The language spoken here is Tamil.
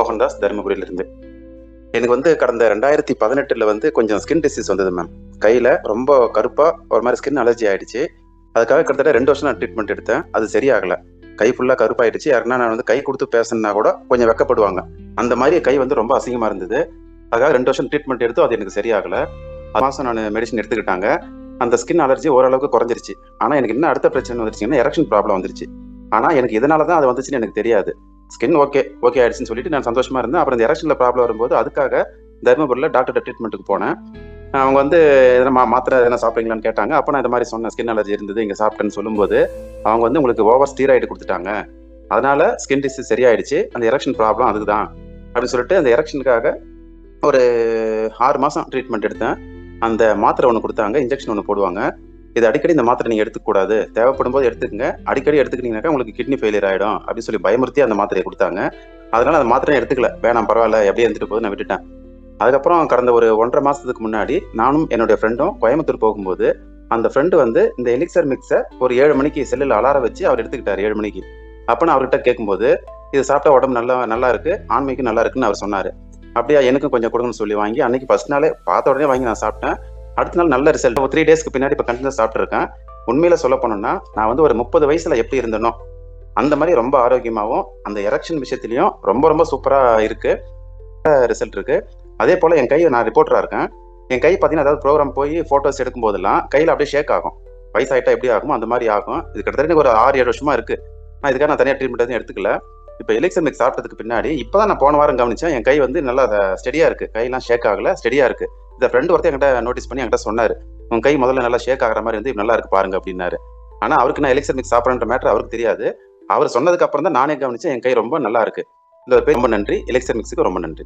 மோகன்தாஸ் தருமபுரியிலிருந்து. எனக்கு வந்து கடந்த ரெண்டாயிரத்தி பதினெட்டில் வந்து கொஞ்சம் ஸ்கின் டிசீஸ் வந்தது மேம் கையில் ரொம்ப கருப்பாக ஒரு மாதிரி ஸ்கின் அலர்ஜி ஆயிடுச்சு. அதுக்காக கிட்டத்தட்ட ரெண்டு வருஷம் நான் ட்ரீட்மெண்ட் எடுத்தேன். அது சரியாகலை. கை ஃபுல்லாக கருப்பாயிடுச்சு. யாருன்னா நான் வந்து கை கொடுத்து பேசணும்னா கூட கொஞ்சம் வெக்கப்படுவாங்க. அந்த மாதிரி கை வந்து ரொம்ப அசிங்கமாக இருந்தது. அதுக்காக ரெண்டு வருஷம் ட்ரீட்மெண்ட் எடுத்தோம் அது எனக்கு சரியாகலை. அது மாதம் நான் மெடிசன் எடுத்துக்கிட்டாங்க. அந்த ஸ்கின் அலர்ஜி ஓரளவுக்கு குறைஞ்சிருச்சு. ஆனால் எனக்கு என்ன அடுத்த பிரச்சனை வந்துருச்சுன்னா எரக்ஷன் ப்ராப்ளம் வந்துருச்சு. ஆனால் எனக்கு இதனால தான் அது வந்துச்சுன்னு எனக்கு தெரியாது. ஸ்கின் ஓகே ஓகே ஆயிடுச்சுன்னு சொல்லிட்டு நான் சந்தோஷமா இருந்தேன். அப்புறம் இந்த எரக்ஷன்ல ப்ராப்ளம் வரும்போது அதுக்காக தர்மபுரியில் டாக்டர் ட்ரீட்மெண்ட்டுக்கு போனேன். அவங்க வந்து எதனா மா- மாத்திரை எதனா சாப்பிட்றீங்களான்னு கேட்டாங்க. அப்போ நான் இந்த மாதிரி சொன்னேன். ஸ்கின் அலர்ஜி இருந்தது இங்கே சாப்பிட்டேன்னு சொல்லும்போது அவங்க வந்து உங்களுக்கு ஓவர் ஸ்டீராய்டு கொடுத்துட்டாங்க. அதனால ஸ்கின் டிசீஸ் சரியாயிடுச்சு. அந்த எரக்ஷன் ப்ராப்ளம் அதுக்கு தான் அப்படின்னு சொல்லிட்டு அந்த எரக்ஷனுக்காக ஒரு ஆறு மாதம் ட்ரீட்மெண்ட் எடுத்தேன். அந்த மாத்திரை ஒன்று கொடுத்தாங்க இன்ஜெக்ஷன் ஒன்று போடுவாங்க. இது அடிக்கடி இந்த மாத்திரை நீங்கள் எடுத்துக்கூடாது தேவைப்படும் போது எடுத்துக்கங்க. அடிக்கடி எடுத்துக்கிட்டீங்கன்னாக்கா உங்களுக்கு கிட்னி ஃபெயிலியர் ஆகிடும் அப்படின்னு சொல்லி பயமுறுத்தி அந்த மாத்திரையை கொடுத்தாங்க. அதனால அந்த மாத்திரை எடுத்துக்கல. வேணாம் பரவாயில்ல எப்படியே இருந்துட்டு போது நான் விட்டுட்டேன். அதுக்கப்புறம் கடந்த ஒரு ஒன்றரை மாசத்துக்கு முன்னாடி நானும் என்னுடைய ஃப்ரெண்டும் கோயம்புத்தூர் போகும்போது அந்த ஃப்ரெண்டு வந்து இந்த எலிக்சர் மிக்ஸை ஒரு ஏழு மணிக்கு செல்லில் அலாரம் வச்சு அவர் எடுத்துக்கிட்டார் ஏழு மணிக்கு. அப்போ நான் அவர்கிட்ட கேட்கும்போது இது சாப்பிட்டா உடம்பு நல்லா நல்லா இருக்கு ஆண்மைக்கும் நல்லா இருக்குன்னு அவர் சொன்னார். அப்படியா எனக்கும் கொஞ்சம் கொடுங்கன்னு சொல்லி வாங்கி அன்னைக்கு ஃபர்ஸ்ட் நாளே பார்த்த உடனே வாங்கி நான் சாப்பிட்டேன். அடுத்த நாள் நல்ல ரிசல்ட் ஒரு த்ரீ டேஸ்க்கு பின்னாடி இப்போ கண்டினியூ சாப்பிட்ருக்கேன் உண்மையில சொல்ல போனோம்னா நான் வந்து ஒரு முப்பது வயசுல எப்படி இருந்தனோ அந்த மாதிரி ரொம்ப ஆரோக்கியமாகவும் அந்த எரக்ஷன் விஷயத்துலையும் ரொம்ப ரொம்ப சூப்பராக இருக்குது ரிசல்ட் இருக்குது அதே போல் என் கை நான் ரிப்போர்ட்டராக இருக்கேன். என் கை பார்த்தீங்கன்னா அதாவது ப்ரோக்ராம் போய் ஃபோட்டோஸ் எடுக்கும் போதெல்லாம் கையில் அப்படியே ஷேக் ஆகும். வயசாயிட்டா எப்படி ஆகும் அந்த மாதிரி ஆகும். இது கிட்டத்தட்ட எனக்கு ஒரு ஆறு ஏழு வருஷமா இருக்குது நான் இதுக்காக நான் தனியாக ட்ரீட்மெண்ட் எதுவும் எடுத்துக்கல. இப்போ எலெக்ஷன் மிக்ஸ் சாப்பிட்டதுக்கு பின்னாடி இப்போ தான் நான் போன வாரம் கவனிச்சேன் என் கை வந்து நல்லா ஸ்டெடியாக இருக்குது கையெல்லாம் ஷேக் ஆகலை ஸ்டெடியாக இருக்குது இந்த ஃப்ரெண்டு ஒருத்தர் என்கிட்ட நோட்டீஸ் பண்ணி என்கிட்ட சொன்னாரு உன் கை முதல்ல நல்லா ஷேக் ஆகிற மாதிரி வந்து நல்லா இருக்கு பாருங்க அப்படின்னாரு. ஆனா அவருக்கு நான் எலெக்ஷன் மிக்ஸ் சாப்பிட்ற மேட்டர் அவருக்கு தெரியாது. அவர் சொன்னதுக்கு அப்புறம் தான் நானே கவனிச்சேன் என் கை ரொம்ப நல்லா இருக்கு. இந்த ரொம்ப நன்றி. எலெக்ஷன் மிக்ஸுக்கு ரொம்ப நன்றி.